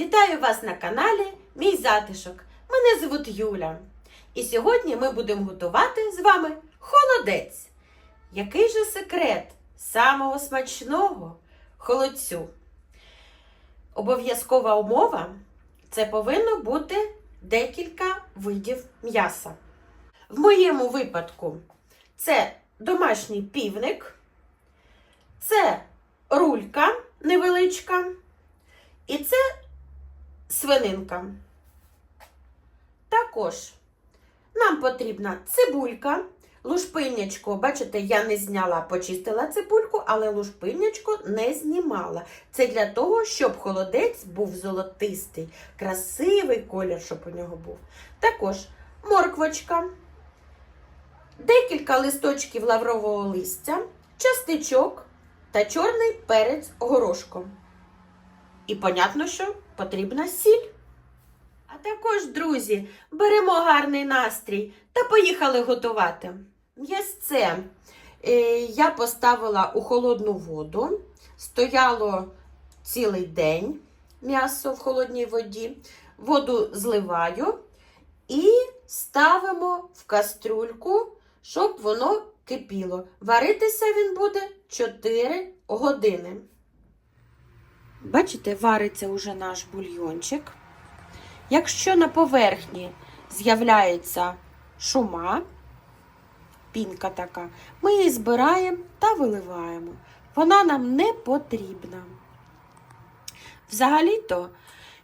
Вітаю вас на каналі Мій затишок. Мене звуть Юля. І сьогодні ми будемо готувати з вами холодець. Який же секрет самого смачного холодцю? Обов'язкова умова це повинно бути декілька видів м'яса. В моєму випадку це домашній півник, це рулька невеличка. І це свининка. Також нам потрібна цибулька, лушпинячко. Бачите, я не зняла, почистила цибульку, але лушпинячко не знімала. Це для того, щоб холодець був золотистий, красивий колір, щоб у нього був. Також морквочка, декілька листочків лаврового листя, частичок та чорний перець горошком. І, понятно, що потрібна сіль. А також, друзі, беремо гарний настрій та поїхали готувати. М'ясце е, я поставила у холодну воду, стояло цілий день м'ясо в холодній воді. Воду зливаю і ставимо в кастрюльку, щоб воно кипіло. Варитися він буде 4 години. Бачите, вариться уже наш бульйончик. Якщо на поверхні з'являється шума, пінка така, ми її збираємо та виливаємо. Вона нам не потрібна. Взагалі-то,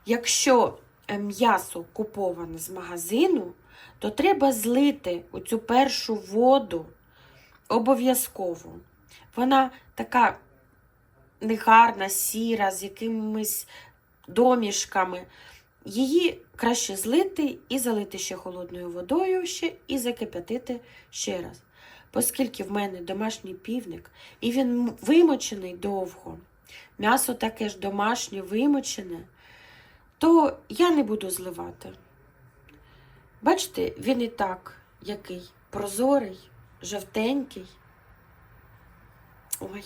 якщо е, м'ясо куповане з магазину, то треба злити оцю першу воду обов'язково. Вона така негарна, сіра, з якимись домішками. Її краще злити і залити ще холодною водою ще і закип'ятити ще раз. Оскільки в мене домашній півник, і він вимочений довго, м'ясо таке ж домашнє вимочене, то я не буду зливати. Бачите, він і так який прозорий, жовтенький. Ой,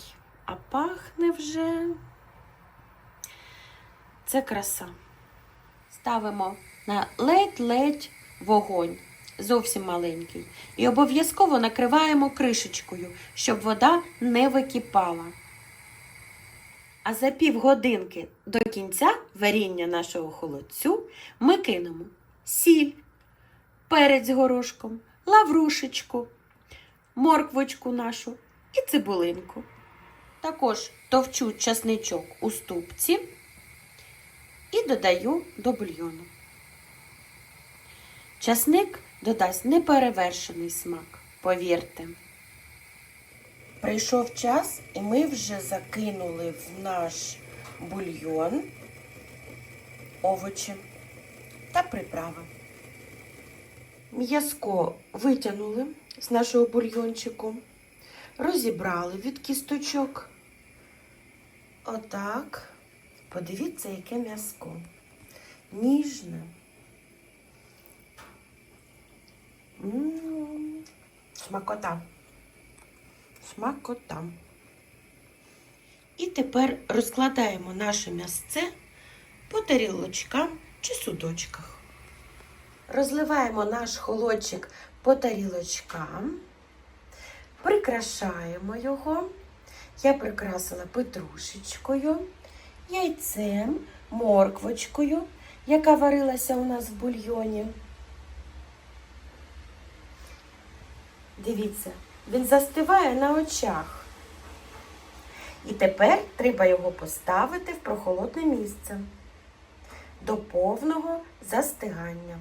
а пахне вже. Це краса. Ставимо на ледь-ледь вогонь, зовсім маленький. І обов'язково накриваємо кришечкою, щоб вода не википала. А за півгодинки до кінця варіння нашого холодцю ми кинемо сіль, перець з горошком, лаврушечку, морквочку нашу і цибулинку. Також товчу часничок у ступці і додаю до бульйону. Часник додасть неперевершений смак, повірте. Прийшов час, і ми вже закинули в наш бульйон овочі та приправи. М'язко витягнули з нашого бульйончику, розібрали від кісточок. Отак. Подивіться, яке м'язко. Ніжне. Смакота. Смакота. І тепер розкладаємо наше м'ясце по тарілочкам чи судочках. Розливаємо наш холодчик по тарілочкам, прикрашаємо його. Я прикрасила петрушечкою яйцем, морквочкою, яка варилася у нас в бульйоні. Дивіться, він застиває на очах. І тепер треба його поставити в прохолодне місце до повного застигання.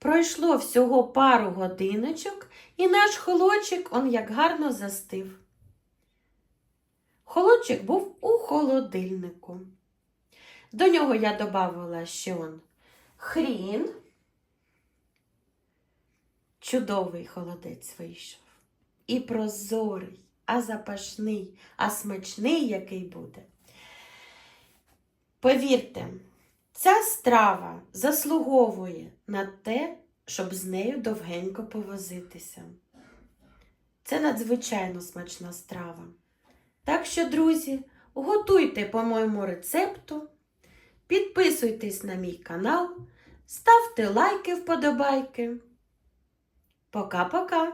Пройшло всього пару годиночок, і наш холодчик он як гарно застив. Холодчик був у холодильнику. До нього я додавала ще он хрін. Чудовий холодець вийшов. І прозорий, а запашний, а смачний який буде. Повірте, ця страва заслуговує на те, щоб з нею довгенько повозитися. Це надзвичайно смачна страва. Так що, друзі, готуйте по моєму рецепту, підписуйтесь на мій канал, ставте лайки вподобайки. Пока-пока!